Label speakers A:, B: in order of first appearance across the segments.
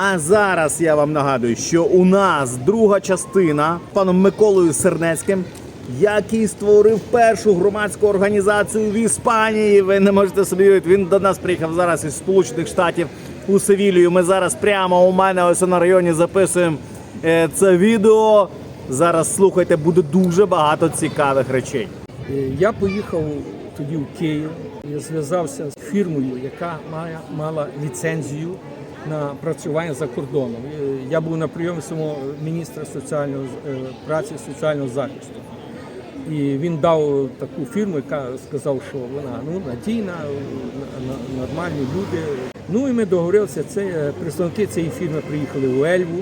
A: А зараз я вам нагадую, що у нас друга частина паном Миколою Сернецьким, який створив першу громадську організацію в Іспанії. Ви не можете собі уявити, Він до нас приїхав зараз із Сполучених Штатів у Севілію. Ми зараз прямо у мене ось на районі записуємо е, це відео. Зараз слухайте, буде дуже багато цікавих речей.
B: Е, Я поїхав тоді в Київ і зв'язався з фірмою, яка має, мала ліцензію на працювання за кордоном. Я був на прийомі самого міністра соціального е, праці і соціального захисту. І він дав таку фірму, яка сказав, що вона ну, надійна, на- на- нормальні люди. Ну і ми договорилися. Це е, представники цієї фірми приїхали в Ельву.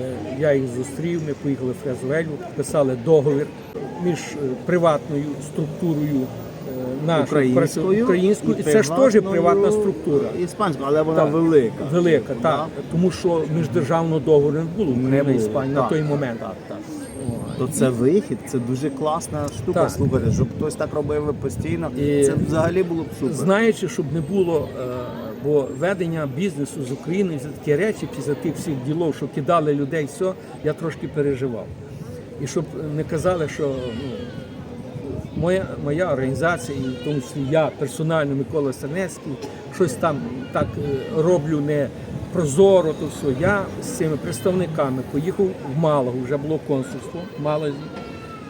B: Е, Я їх зустрів, ми поїхали в Фрезовельву, підписали договір між приватною структурою е,
A: Українською, і
B: це ж теж приватна структура.
A: Іспанською, але вона
B: Так.
A: велика.
B: Велика, так. Тому що міждержавного договору не було
A: Не
B: Україна
A: було, так,
B: на той момент.
A: Так, так. То це вихід, це дуже класна штука.
B: Так.
A: Слухайте, щоб хтось так робив постійно.
B: І-
A: Це взагалі було б супер.
B: Знаючи, щоб не було, е, бо ведення бізнесу з України за такі речі після тих всіх ділов, що кидали людей, все, я трошки переживав. І щоб не казали, що ну, моя, моя організація, і в тому числі я персонально Микола Стернецький, щось там так е, роблю не прозоро, то все. Я з цими представниками поїхав в Малагу, вже було консульство в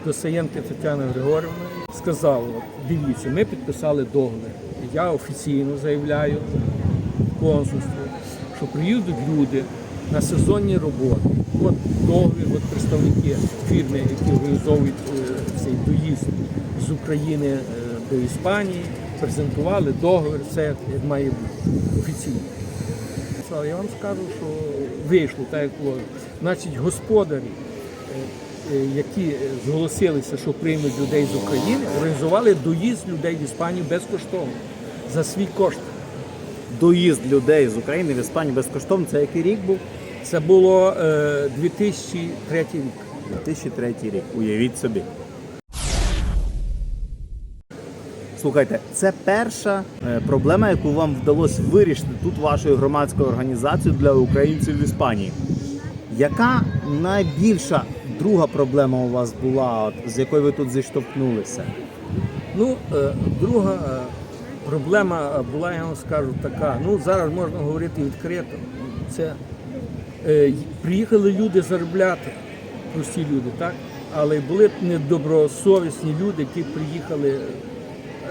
B: до Саєнки Тетяни Григорівни. Сказав, дивіться, ми підписали договір. Я офіційно заявляю в консульство, що приїдуть люди на сезонні роботи. От договір, от представники фірми, які організовують е, цей доїзд з України е, до Іспанії, презентували договір, все як, має бути офіційно. Я вам скажу, що вийшло так, як було. Значить, господарі, е, е, які зголосилися, що приймуть людей з України, організували доїзд людей в Іспанію безкоштовно за свій кошт.
A: Доїзд людей з України в Іспанію безкоштовно. Це який рік був?
B: Це було е, 2003 рік.
A: 2003 рік. Уявіть собі. Слухайте, це перша е, проблема, яку вам вдалося вирішити тут вашою громадською організацією для українців в Іспанії. Яка найбільша друга проблема у вас була, от, з якою ви тут зіштовхнулися?
B: Ну, е, друга е, проблема була, я вам скажу, така. Ну, зараз можна говорити відкрито. Це приїхали люди заробляти, прості люди, так? Але були недобросовісні люди, які приїхали.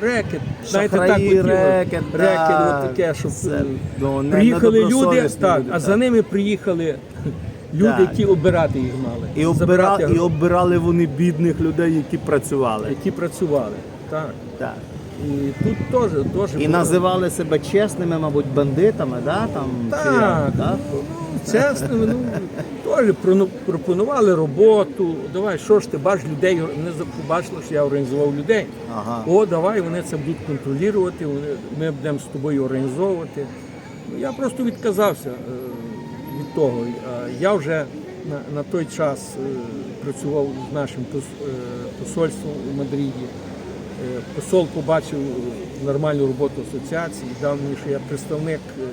B: Рекет, знаєте, так
A: Шахраї,
B: хотіли.
A: рекет, да.
B: рекет, от таке, щоб
A: Це, ну, не-
B: приїхали люди,
A: недобросовісні
B: так,
A: люди,
B: а
A: так.
B: за ними приїхали люди,
A: Так.
B: які обирати їх мали.
A: І, обира...
B: забирати
A: і
B: гроші,
A: обирали вони бідних людей, які працювали.
B: які працювали. Так.
A: Так.
B: І тут теж, теж
A: І
B: було-
A: називали себе чесними, мабуть, бандитами, да? Там, чи як,
B: Так,
A: да?
B: ну, чесно, ну, теж пропонували роботу. Давай, що ж ти бачиш людей, не побачили, що я організував людей.
A: Ага.
B: О, давай, вони це будуть контролювати, вони, ми будемо з тобою організовувати. Ну, я просто відказався е, від того. Я вже на, на той час е, працював з нашим е, посольством у Мадриді. Е, Посол побачив е, нормальну роботу асоціації, дав мені, що я представник е,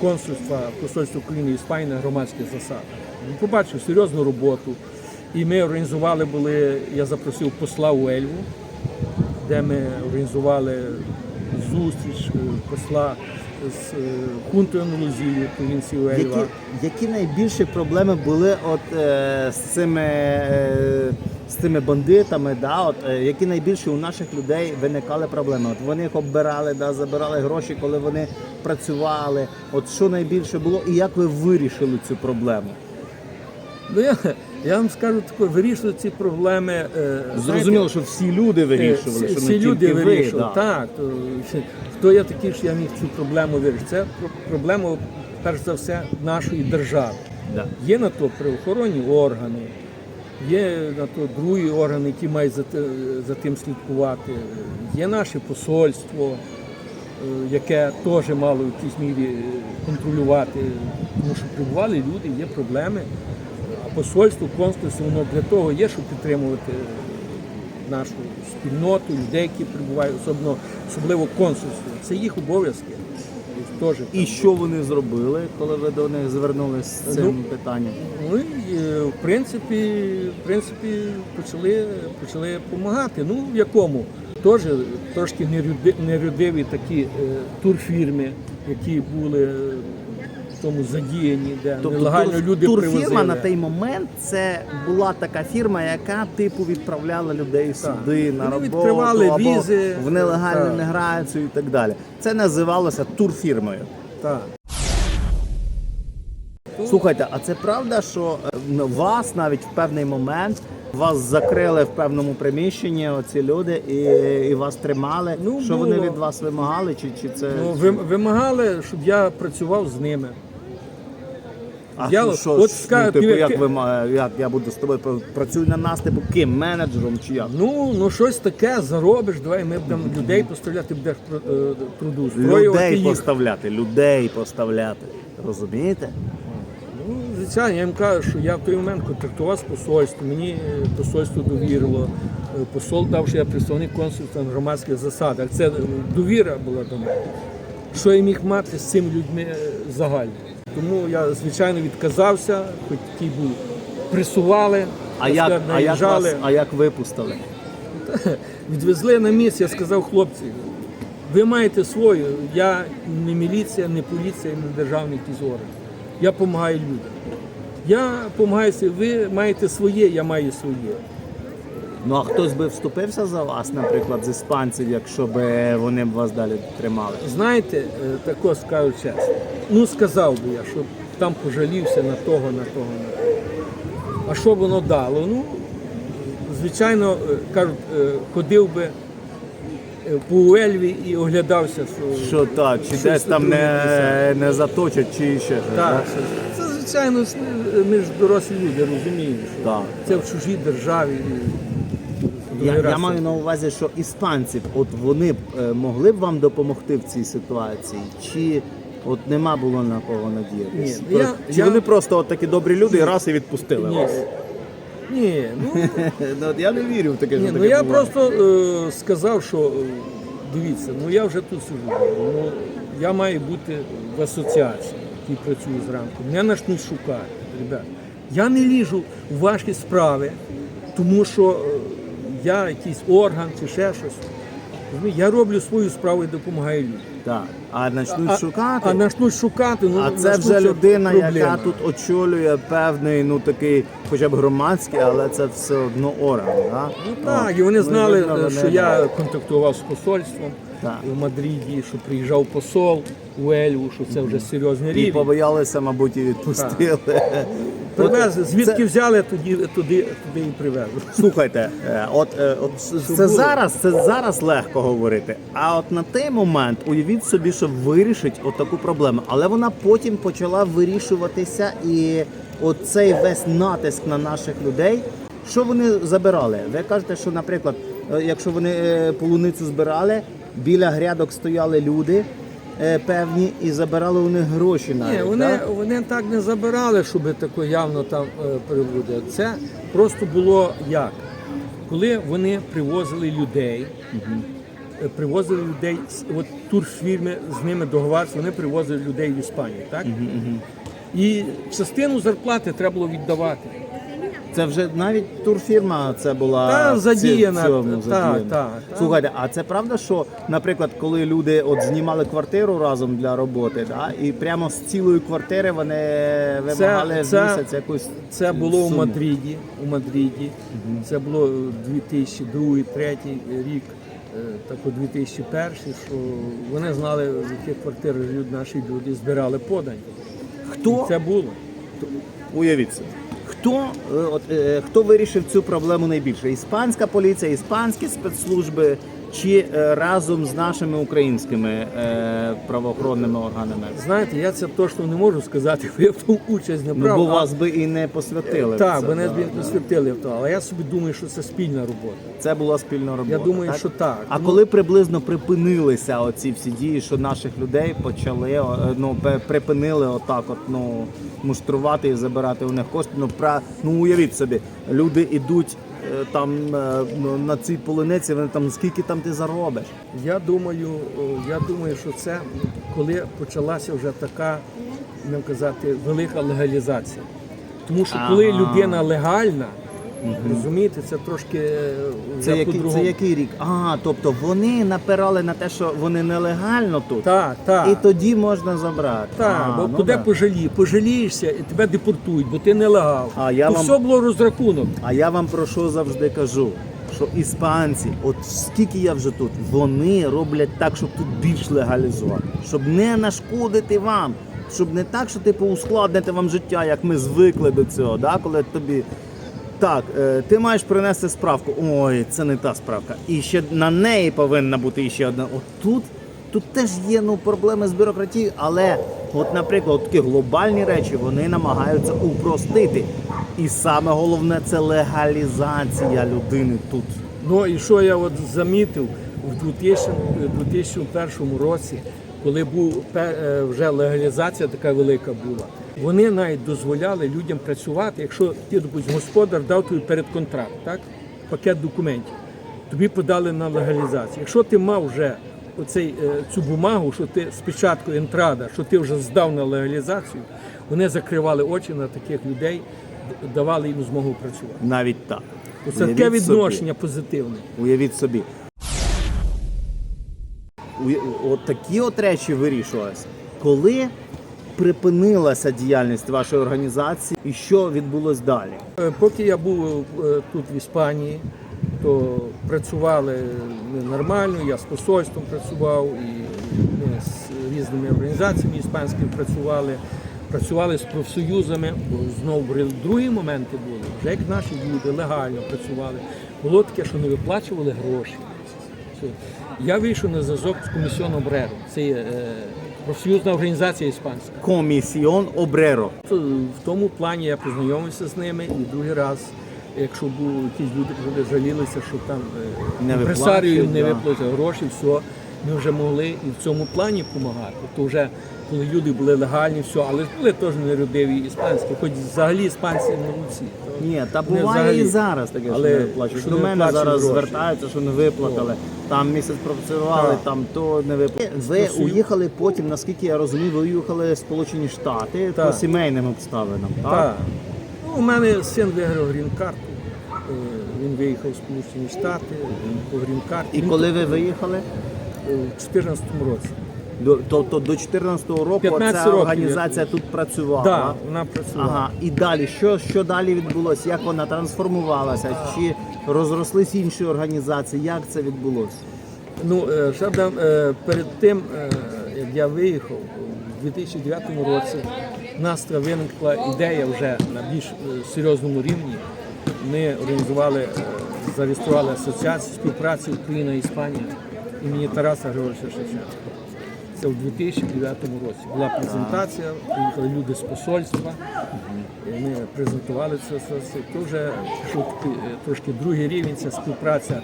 B: консульства посольства України і Іспанії на громадських засадах. Він побачив серйозну роботу. І ми організували були, я запросив посла у Ельву, де ми організували зустріч е, посла з е, хунтою Андалузії провінції Ельва.
A: Які, які найбільші проблеми були от, е, з, цими, е, з цими бандитами? Да? От, е, які найбільші у наших людей виникали проблеми? От вони їх оббирали, да, забирали гроші, коли вони працювали. От що найбільше було, і як ви вирішили цю проблему?
B: Ну, я, я вам скажу таке, вирішувати ці проблеми. е, знаєте,
A: Зрозуміло, що всі люди вирішували,
B: Е,
A: що
B: всі
A: не
B: люди
A: тільки ви. Да.
B: Так, то, е, хто я такий, що я міг цю проблему вирішити? Це проблема, перш за все, нашої держави.
A: Да.
B: Є на то правоохоронні органи, є на то які мають за, те- за тим слідкувати. Є наше посольство, е, яке теж мало в якійсь мірі е, контролювати, тому що прибували люди, є проблеми. А посольство, консульство, воно для того є, щоб підтримувати нашу спільноту, людей, які прибувають, особливо, особливо консульство. Це їх обов'язки. Теж.
A: І що вони зробили, коли ви до них звернулися з цим
B: Ну,
A: питанням?
B: Ми, е, в принципі, в принципі почали, почали допомагати. Ну в якому? Теж трошки нерюди- нерюдиві такі е, турфірми, які були тому задіяні, де нелегально
A: тур-
B: люди
A: турфірма
B: привозили.
A: на той момент це була така фірма, яка типу відправляла людей сюди на роботу
B: відкривали
A: або
B: візи.
A: в нелегальну
B: Так.
A: міграцію і так далі. Це називалося турфірмою.
B: Так.
A: Слухайте, а це правда, що е, вас навіть в певний момент вас закрили в певному приміщенні, оці люди, і, і вас тримали.
B: Ну,
A: що вони від вас вимагали? Чи, чи це
B: Ну, вимагали, щоб я працював з ними. Я
A: ну, що,
B: от ска-
A: ну, типу, як, вима- як я буду з тобою працюю на нас, типу ким менеджером чи як?
B: Ну, ну щось таке заробиш, давай ми будемо людей поставляти, будеш про- е, трудоустроювати
A: Людей
B: їх.
A: поставляти, людей поставляти. Розумієте?
B: Ну, звичайно, я їм кажу, що я в той момент контактував з посольством, мені е, посольство довірило. Е, Посол дав, що я представник консульства на громадських засадах. Це е, довіра була до мене. Що я міг мати з цими людьми е, загально. Тому я, звичайно, відказався, хоч такий був. Пресували,
A: А як,
B: сказати,
A: а, як вас, а як випустили?
B: Відвезли на місце, я сказав, хлопці, ви маєте свою. Я не міліція, не поліція, не державний якийсь орган. Я допомагаю людям. Я допомагаю, ви маєте своє, я маю своє.
A: Ну а хтось би вступився за вас, наприклад, з іспанців, якщо б вони б вас далі тримали?
B: Знаєте, е, тако скажу чесно. Ну сказав би я, що там пожалівся на того, на того, на того. А що воно дало? Ну, звичайно, е, кажуть, е, ходив би е, по Уельві і оглядався, що,
A: Що так, чи десь там не, не заточать, чи ще щось,
B: Так, це, це звичайно, ми ж дорослі люди, розуміємо, що
A: Так.
B: це в чужій державі.
A: Я, я маю на увазі, що іспанці, от вони б могли б вам допомогти в цій ситуації, чи от нема було на кого надіятися?
B: Ні, ну, я-
A: чи
B: я-
A: вони просто от такі добрі люди і раз і відпустили
B: Ні,
A: вас?
B: ні, ну,
A: Ну, от я не вірю в таке, що
B: ні, ну
A: таке
B: я
A: буває.
B: просто е, сказав, що е, дивіться, ну я вже тут сижу. Ну, я маю бути в асоціації, якій працюю зранку. Мене почнуть шукати. Ребят. Я не ліжу у ваші справи, тому що е, я якийсь орган чи ще щось. Я роблю свою справу і допомагаю людям.
A: Так. А почнуть шукати.
B: А почнуть шукати, ну
A: А це вже людина, яка тут очолює певний, ну такий, хоча б громадський, але це все одно орган. Да?
B: Ну так, і вони знали,
A: видно, вони-
B: що я контактував з посольством
A: Так.
B: в Мадриді, що приїжджав посол у Ельву, що це вже серйозний
A: і побоялися, мабуть, і відпустили.
B: Привезли, звідки
A: це-
B: взяли, тоді туди, туди і привезли.
A: Слухайте, е, от, е, от це зараз, це зараз легко говорити. А от на той момент уявіть собі, що вирішить отаку проблему. Але вона потім почала вирішуватися, і оцей весь натиск на наших людей. Що вони забирали? Ви кажете, що, наприклад, е, якщо вони полуницю збирали, біля грядок стояли люди певні і забирали у них гроші навіть.
B: Ні, вони,
A: так?
B: вони так не забирали, щоб тако явно там е, приводили. Це просто було як? Коли вони привозили людей, е, привозили людей, от турфірми з ними договарювалися, вони привозили людей в Іспанію, так? І частину зарплати треба було віддавати.
A: Це вже навіть турфірма це була
B: Та,
A: в
B: задіяна,
A: цьому задіяна.
B: так, так.
A: Слухайте, а це правда, що, наприклад, коли люди от знімали квартиру разом для роботи, да, і прямо з цілої квартири вони вимагали
B: це-
A: місяць якусь
B: Це було у
A: суму?
B: Мадриді. У Мадриді. Це було 2002-2003 рік, е, так у 2001, що вони знали, в яких квартирах живуть наші люди, збирали подані.
A: Хто
B: Це було.
A: уявіть собі, хто е, от е, хто вирішив цю проблему найбільше? Іспанська поліція, іспанські спецслужби чи е, разом з нашими українськими е, правоохоронними органами?
B: Знаєте, я це точно не можу сказати, бо я в тому участь не
A: Ну, бо
B: а-
A: вас би і не посвятили.
B: Так, мене б не світили в то, але я собі думаю, що це спільна робота.
A: Це була спільна робота.
B: Я думаю,
A: так?
B: що так.
A: А
B: Ну,
A: коли приблизно припинилися оці всі дії, що наших людей почали е, ну припинили отак, от ну муштрувати і забирати у них кошти. Ну пра ну уявіть собі, люди йдуть там е, ну, на цій полуниці, вони там скільки там ти заробиш?
B: Я думаю, я думаю, що це коли почалася вже така, не казати, велика легалізація. Тому що коли
A: Ага.
B: людина легальна, розумієте, це трошки е,
A: Це який, це який рік? А, тобто вони напирали на те, що вони нелегально тут,
B: Так, так.
A: і тоді можна забрати.
B: Так,
A: А,
B: бо
A: ну
B: куди
A: да.
B: пожаліє, пожалієшся і тебе депортують, бо ти нелегал.
A: А я вам-
B: все було розрахунок.
A: А я вам про що завжди кажу? Що іспанці, от скільки я вже тут, вони роблять так, щоб тут більш легалізувати, щоб не нашкодити вам, щоб не так, що типу ускладнити вам життя, як ми звикли до цього, да? коли тобі. Так, е, ти маєш принести справку. Ой, це не та справка. І ще на неї повинна бути ще одна. От тут, тут теж є ну, проблеми з бюрократією, але, от, наприклад, такі глобальні речі вони намагаються упростити. І саме головне це легалізація людини тут.
B: Ну і що я от замітив в 2000, 2001 році, коли був е, вже легалізація така велика була, вони навіть дозволяли людям працювати, якщо ти, допустим, господар дав тобі передконтракт, так? пакет документів, тобі подали на легалізацію. Якщо ти мав вже оцей, е, цю бумагу, що ти спочатку інтрада, що ти вже здав на легалізацію, вони закривали очі на таких людей, давали їм змогу працювати.
A: Навіть так.
B: Це
A: Уявіть
B: таке
A: собі.
B: відношення позитивне.
A: Уявіть собі. От такі от речі вирішувалися. Коли припинилася діяльність вашої організації і що відбулось далі?
B: Е, Поки я був е, тут в Іспанії, то працювали нормально, я з посольством працював і з різними організаціями іспанськими працювали, працювали з профсоюзами, бо знову другі моменти були, вже як наші люди легально працювали. Було таке, що не виплачували гроші. Я вийшов на зв'язок з комісіоном Брером. Це е, профсоюзна організація іспанська.
A: Комісіон Обреро.
B: В тому плані я познайомився з ними і другий раз, якщо були якісь люди, жалілися, що там
A: Не
B: е, не
A: да.
B: виплатили гроші, все, ми вже могли і в цьому плані допомагати. То вже коли люди були легальні, все, але були теж неродиві іспанські, хоч взагалі іспанці молодці. То
A: Ні, та буває
B: взагалі-
A: і зараз таке, що
B: Але
A: не виплачують.
B: що
A: До
B: не
A: мене зараз
B: гроші.
A: звертаються, що не виплатили. Там місяць пропрацювали,
B: Так.
A: там то не виплатили. Ви
B: Профсоюз.
A: уїхали потім, наскільки я розумію, ви уїхали в Сполучені Штати по сімейним обставинам. Так?
B: Так. Ну, у мене син виграв грін-карту. Е, Він виїхав в Сполучені Штати по грін-карті.
A: І коли ви виїхали?
B: У 2014 році.
A: До, тобто до 14-го року
B: 15
A: ця
B: років
A: організація тут працювала.
B: Так, вона працювала.
A: Ага, і далі що, що далі відбулося? Як вона трансформувалася? Чи розрослись інші організації? Як це відбулося?
B: Ну, е, е, перед тим, е, як я виїхав у 2009 році, в нас виникла ідея вже на більш е, серйозному рівні. Ми організували, е, зареєстрували асоціацію співпраці Україна і Іспанія імені Тараса Григоровича Шевченка. Це у 2009 році. Була презентація, приїхали люди з посольства. І Ми презентували це все. То вже е, трошки другий рівень, це співпраця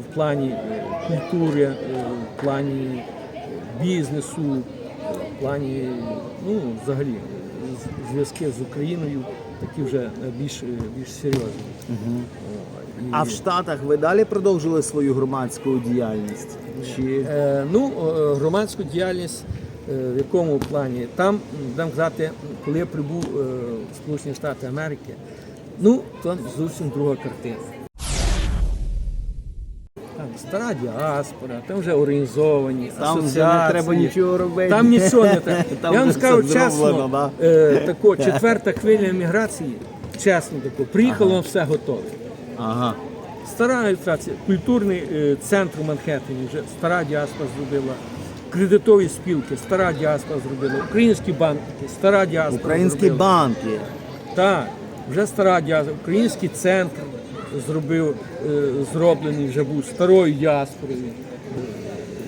B: в плані е, культури, е, в плані бізнесу, в плані, ну, взагалі, зв'язки з Україною такі вже більш, більш серйозні.
A: А в Штатах ви далі продовжили свою громадську діяльність? Чи
B: Е, ну, е, громадську діяльність е, в якому плані? Там, дам казати, коли я прибув е, в Сполучені Штати Америки, ну, то зовсім друга картина. Там стара діаспора, там вже організовані,
A: Там вже не треба нічого робити.
B: Там нічого не треба.
A: Там
B: Я вам скажу чесно,
A: да?
B: е, тако, четверта хвиля міграції, чесно тако, приїхало все готове.
A: Ага.
B: Стара ілюстрація, культурний е, центр Манхеттені вже стара діаспора зробила. Кредитові спілки, стара діаспора зробила, українські банки, стара діаспора.
A: Українські
B: зробила.
A: банки.
B: Так, вже стара діаспора. Український центр зробив, е, зроблений вже був старою діаспорою.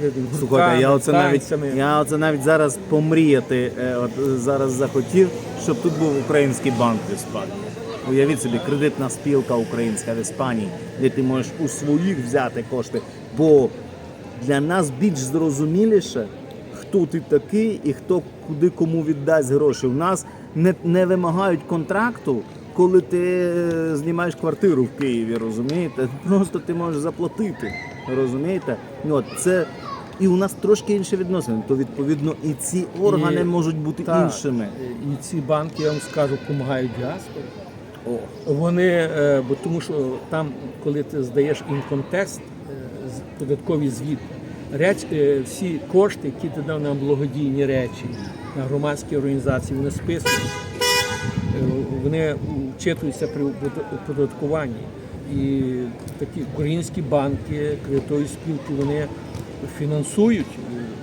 B: Е,
A: Слухайте, я оце навіть я оце навіть зараз помріяти. От зараз захотів, щоб тут був український банк в Іспанії. Уявіть собі, кредитна спілка українська в Іспанії, де ти можеш у своїх взяти кошти. Бо для нас більш зрозуміліше, хто ти такий і хто куди кому віддасть гроші. У нас не, не вимагають контракту, коли ти е, знімаєш квартиру в Києві, розумієте? Просто ти можеш заплатити. Розумієте? Ну, от це. І у нас трошки інші відносини, то відповідно і ці органи
B: І-
A: можуть бути
B: Так,
A: іншими.
B: І ці банки, я вам скажу, допомагають діаспорі. Вони, е, бо тому що там, коли ти здаєш інкомтест, податковий звіт, реч, е, всі кошти, які ти дав на благодійні речі, на громадські організації, вони списують, Е, вони вчитуються при оподаткуванні. І такі українські банки, кредитові спілки, вони фінансують,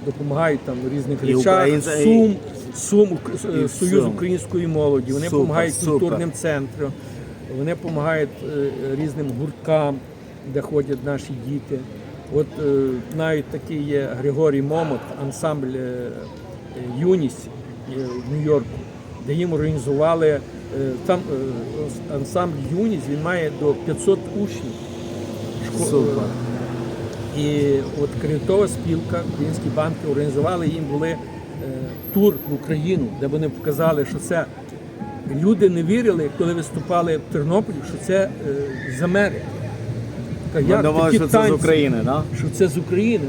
B: допомагають там різних речах, сум, сум, Союз
A: Сум.
B: української молоді, вони
A: Супер,
B: допомагають
A: супер.
B: культурним центрам, вони допомагають е, різним гурткам, де ходять наші діти. От е, навіть такий є Григорій Момот, ансамбль е, е, Юність е, в Нью-Йорку, де їм організували е, там е, ансамбль Юність, він має до 500 учнів. Шко-
A: Супер.
B: і от кредитова спілка, українські банки організували їм були е, тур в Україну, де вони показали, що це люди не вірили, коли виступали в Тернополі, що це е, з Америки. Як
A: думали, що це з? України, да?
B: Що це з України.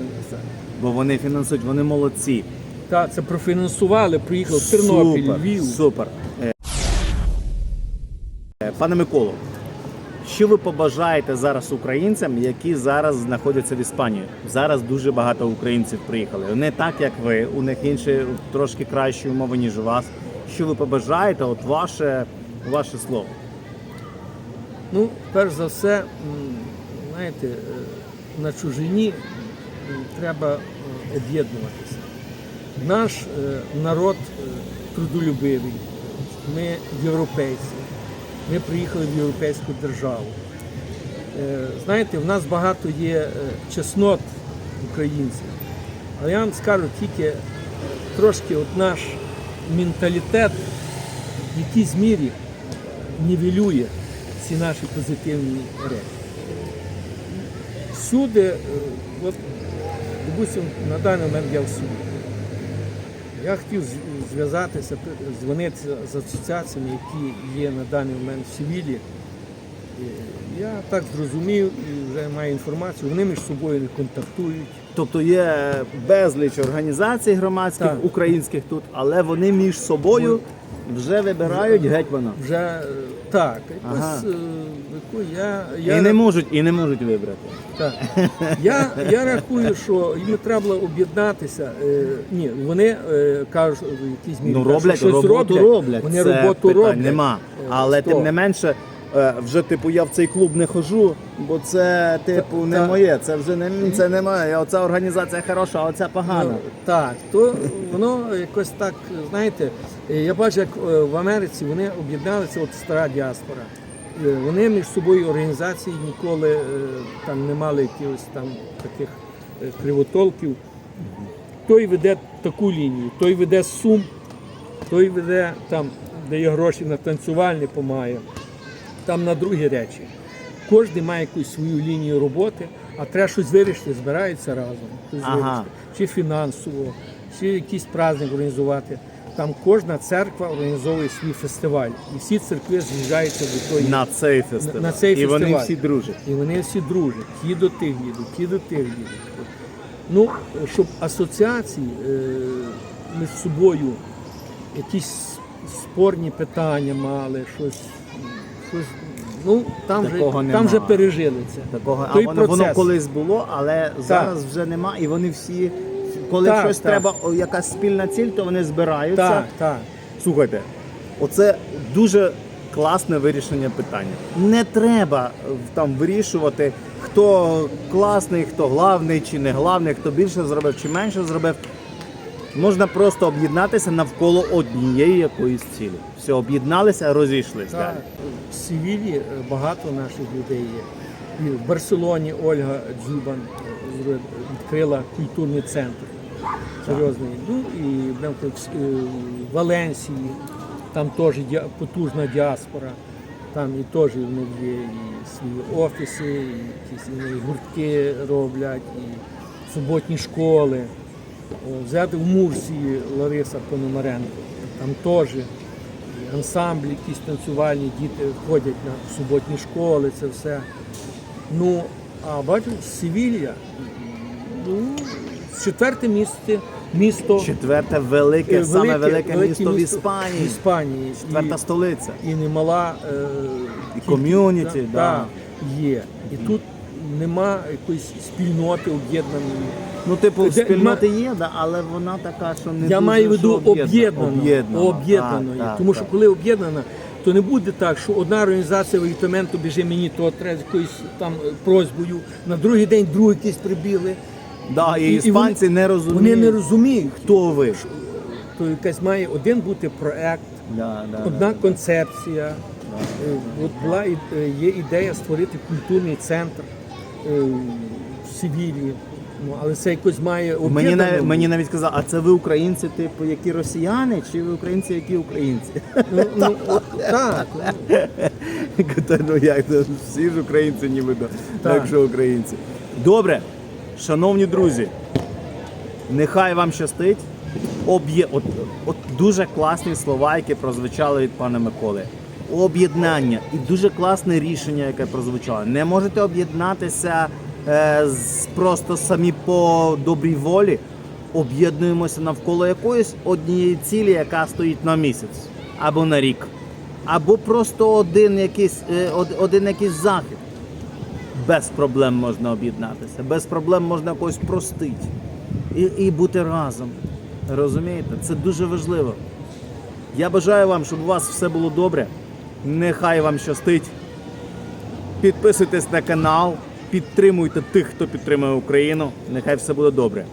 A: бо вони фінансують, вони молодці.
B: Так, це профінансували, приїхали в Тернопіль, Львів.
A: Супер. Е, Пане Миколо, що ви побажаєте зараз українцям, які зараз знаходяться в Іспанії? Зараз дуже багато українців приїхали. Не так, як ви, у них інші трошки кращі умови, ніж у вас. Що ви побажаєте? От ваше, ваше слово.
B: Ну, перш за все, знаєте, е, на чужині треба е, об'єднуватися. Наш е, народ трудолюбивий, ми європейці, ми приїхали в європейську державу. Е, Знаєте, в нас багато є е, чеснот українців, але я вам скажу тільки трошки от наш менталітет в якійсь мірі нівелює ці наші позитивні речі. Всюди, е, от, допустим, на даний момент я в суді. Я хотів зв'язатися, дзвонити з асоціаціями, які є на даний момент в Сівілі. Я так зрозумів і вже маю інформацію, вони між собою не контактують.
A: Тобто є безліч організацій громадських
B: Так.
A: українських тут, але вони між собою вже вибирають гетьмана.
B: Вже так,
A: Ага.
B: е, я, я
A: І не можуть, і не можуть вибрати.
B: Так. Я, я рахую, що їм треба було об'єднатися. Е, ні, вони е, кажуть, в якійсь мірі
A: Ну роблять
B: що щось
A: роботу роблять.
B: Вони
A: це
B: роботу
A: питань
B: роблять.
A: Нема.
B: Е,
A: Але
B: сто.
A: тим не менше, вже типу я в цей клуб не ходжу, бо це типу не моє. Це вже не це не моє. Оця організація хороша, а оця погана.
B: Ну, так, то воно якось так, знаєте, е, я бачу, як е, в Америці вони об'єдналися, от стара діаспора. Е, Вони між собою організації ніколи е, там не мали якихось там таких е, кривотолків. Той веде таку лінію, той веде сум, той веде там, де є гроші на танцювальні, помагає, там на другі речі. Кожен має якусь свою лінію роботи, а треба щось вирішити, збираються разом.
A: Ага.
B: Чи фінансово, чи якийсь праздник організувати. Там кожна церква організовує свій фестиваль. І всі церкви з'їжджаються до тої.
A: На цей фестиваль.
B: на цей
A: І вони всі дружать.
B: І вони всі дружать. Ті до тих їдуть, ті до тих їдуть. Ну, щоб асоціації е, між собою якісь спорні питання мали, щось, ну, там, вже, там вже пережили це.
A: Такого, а
B: Той
A: воно, воно
B: процес.
A: колись було, але зараз вже нема. І вони всі, коли
B: Так,
A: щось
B: так.
A: треба, о, якась спільна ціль, то вони збираються.
B: Так, так.
A: Слухайте, оце дуже класне вирішення питання. Не треба е, там вирішувати, хто класний, хто главний чи не главний, хто більше зробив чи менше зробив. Можна просто об'єднатися навколо однієї якоїсь цілі. Все, об'єдналися, розійшлися.
B: Так. В Севілі е, багато наших людей є. І в Барселоні Ольга Дзюбан е, відкрила культурний центр. Серйозний. Ну і е, в Валенсії, там теж потужна діаспора. Там і теж в них є і свої офіси, і якісь і гуртки роблять, і суботні школи. Взяти в Мурсії Лариса Пономаренко, там теж ансамблі, якісь танцювальні, діти ходять на суботні школи, це все. Ну, а бачу, Севілья, ну, четверте місце, місто.
A: Четверте велике,
B: е,
A: саме велике,
B: велике
A: місто в
B: В
A: Іспанії.
B: Іспанії.
A: Четверта
B: І-
A: столиця.
B: і немала е,
A: І ком'юніті, да.
B: да, є. І тут нема якоїсь спільноти об'єднаної.
A: Ну, типу,
B: Де-
A: спільноти є, да, але вона така, що не
B: Я
A: дуже,
B: маю в виду
A: що об'єднана.
B: об'єднаної. Об'єднаної.
A: так, так,
B: Тому що
A: так.
B: коли об'єднана, то не буде так, що одна організація воєнтоменту біжи мені, то треба з якоюсь там е, просьбою, на другий день другі якісь прибігли.
A: Да, і, іспанці
B: вони-
A: не розуміють,
B: Вони не розуміють,
A: хто ви.
B: то якась має один бути проект,
A: Да, да,
B: одна концепція. Е, От була і- е, є ідея створити культурний центр е, в Севілії. Ну, але це якось має
A: Мені,
B: об'єднано
A: навіть, мені навіть сказали, а це ви українці, типу, які росіяни, чи ви українці, які українці?
B: Ну, ну, от, так.
A: Та, ну як, ну, всі ж українці нібито,
B: Так.
A: якщо українці. Добре, шановні друзі, нехай вам щастить. Об'є... От, от дуже класні слова, які прозвучали від пана Миколи. Об'єднання і дуже класне рішення, яке прозвучало. Не можете об'єднатися просто самі по добрій волі. Об'єднуємося навколо якоїсь однієї цілі, яка стоїть на місяць або на рік, або просто один якийсь, е, один якийсь захід без проблем можна об'єднатися, без проблем можна когось простити і, і бути разом. Розумієте? Це дуже важливо. Я бажаю вам, щоб у вас все було добре. Нехай вам щастить. Підписуйтесь на канал, підтримуйте тих, хто підтримує Україну. Нехай все буде добре.